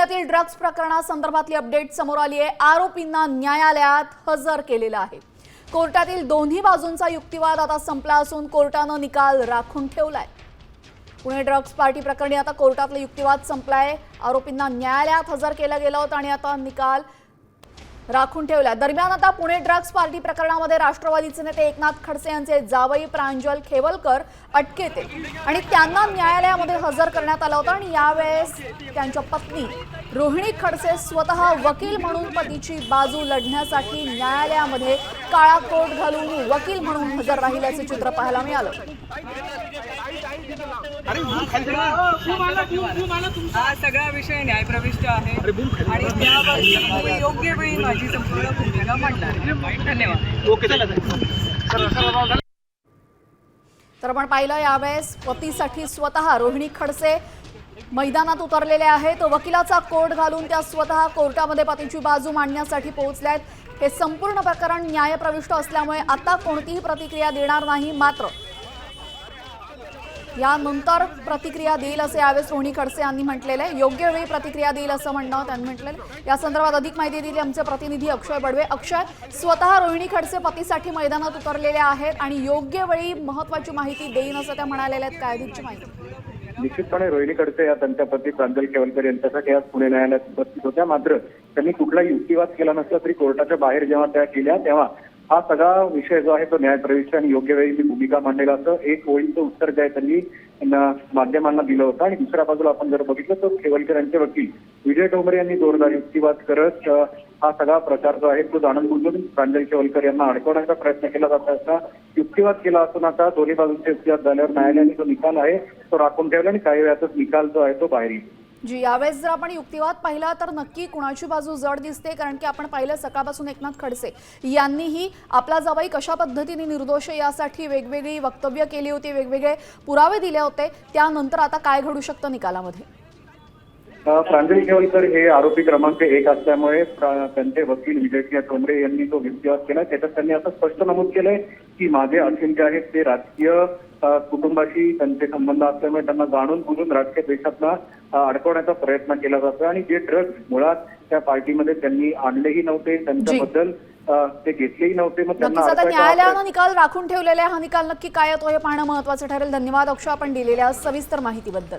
पुण्यातील drugs प्रकरणासंदर्भातली update समोर आली आहे. आरोपींना न्यायालयात हजर केलेलं आहे. कोर्टातील दोन्ही बाजूंचा युक्तिवाद आता संपला असून कोर्टानं निकाल राखून ठेवलाय. पुणे ड्रग्ज पार्टी प्रकरणी आता कोर्टातला युक्तिवाद संपलाय. आरोपींना न्यायालयात हजर केलं गेलं होतं आणि आता निकाल राखून ठेवल्या. दरम्यान आता पुणे ड्रग्ज पार्टी प्रकरणामध्ये राष्ट्रवादीचे नेते एकनाथ खडसे यांचे जावई प्रांजल खेवलकर अटकेत आणि त्यांना न्यायालयामध्ये हजर करण्यात आलं होतं आणि यावेळेस त्यांच्या पत्नी रोहिणी खडसे स्वतः वकील म्हणून पतीची बाजू लढण्यासाठी न्यायालयामध्ये काळा कोट घालून वकील म्हणून हजर राहिल्याचे चित्र पाहायला मिळालं. हा सगळा विषय न्यायप्रविष्ट आहे. आणि त्याबाबत मी योग्य वेळी माझी संपूर्ण भूमिका मांडणार. आहे. धन्यवाद तर आपण पाहिलं यावेळेस पतीसाठी स्वतः रोहिणी खडसे मैदानात उतरलेले आहेत. वकिलाचा कोट घालून त्या स्वतः कोर्टामध्ये पतीची बाजू मांडण्यासाठी पोहोचल्या आहेत. हे संपूर्ण प्रकरण न्यायप्रविष्ट असल्यामुळे आता कोणतीही प्रतिक्रिया देणार नाही मात्र. यानंतर प्रतिक्रिया देईल असे यावेळेस रोहिणी खडसे यांनी म्हटलेलं आहे. योग्य वेळी प्रतिक्रिया देईल असं म्हणणं त्यांनी म्हटलेलं या संदर्भात अधिक माहिती दिली आमचे प्रतिनिधी अक्षय बडवे. अक्षय स्वतः रोहिणी खडसे पतीसाठी मैदानात उतरलेले आहेत आणि योग्य वेळी महत्वाची माहिती देईन असं त्या म्हणालेल्या आहेत. काय अधिकची माहिती? निश्चितपणे रोहिणीकडचे या त्यांच्या पती प्रांजल केवलकर यांच्यासाठी आज पुणे न्यायालयात उपस्थित होत्या. मात्र त्यांनी कुठलाही युक्तिवाद केला नसला तरी कोर्टाच्या बाहेर जेव्हा त्या केल्या तेव्हा हा सगळा विषय जो आहे तो न्यायप्रविष्ट आणि योग्य वेळी मी भूमिका मांडेल असं एक ओळीचं उत्तर जे आहे त्यांनी माध्यमांना दिलं होतं. आणि दुसऱ्या बाजूला आपण जर बघितलं तर केवलकर यांचे वकील विजय डोंबरे यांनी जोरदार युक्तिवाद करत हा सगळा प्रचार जो आहे तो जाणून बुजून प्रांजल केवलकर यांना अडकवण्याचा प्रयत्न केला जात असता युक्तिवाद केला असून आता दोन्ही बाजूंचे युक्तिवाद झाल्यावर न्यायालयाने जो निकाल आहे तो राखून ठेवला आणि काही वेळातच निकाल जो आहे तो बाहेर येईल. जी यावेळेस जर आपण युक्तिवाद पाहिला तर नक्की कुणाची बाजू जड दिसते? कारण की आपण पाहिलं सकाळपासून एकनाथ खडसे यांनीही आपला जावाई कशा पद्धतीने निर्दोष यासाठी वेगवेगळी वक्तव्य केली होती वेगवेगळे पुरावे दिले होते. त्यानंतर आता काय घडू शकतं निकालामध्ये? प्रांजली केवलकर हे आरोपी क्रमांक एक असल्यामुळे त्यांचे वकील विजयसिंह ठोंबरे यांनी जो युक्तिवाद केला. त्याच्यात त्यांनी असं स्पष्ट नमूद केलंय की माझे असिल आहेत ते राजकीय कुटुंबाशी त्यांचे संबंध असल्यामुळे त्यांना जाणून बुजून राजकीय देशातला अडकवण्याचा प्रयत्न केला जातो आणि जे ड्रग्ज मुळात त्या पार्टीमध्ये त्यांनी आणलेही नव्हते त्यांच्याबद्दल ते घेतलेही नव्हते मग त्यांना न्यायालयानं निकाल राखून ठेवलेला आहे. हा निकाल नक्की काय येतो हे पाहणं महत्वाचं ठरेल. धन्यवाद अक्षय आपण दिलेल्या सविस्तर माहितीबद्दल.